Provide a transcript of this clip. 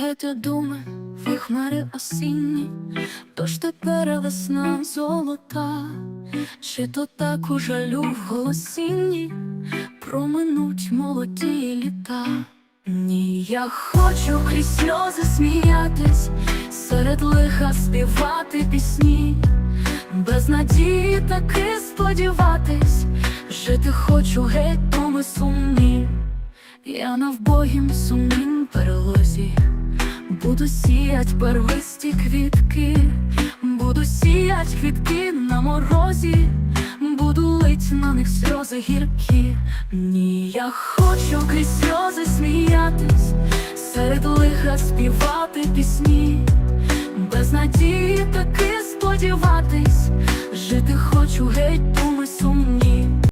Геть думи в хмари осінні, тож тепер весна золота, чи то так у жалю в голосінні? Проминуть молоді літа. Ні, я хочу крізь сльози сміятись, серед лиха співати пісні, без надії таки сподіватись, жити хочу геть думи сумні. Я на вбогім сумнім перелозі, буду сіять первисті квітки, буду сіять квітки на морозі, буду лить на них сльози гіркі. Ні, я хочу крізь сльози сміятись, серед лиха співати пісні, без надії таки сподіватись, жити хочу геть думи сумні.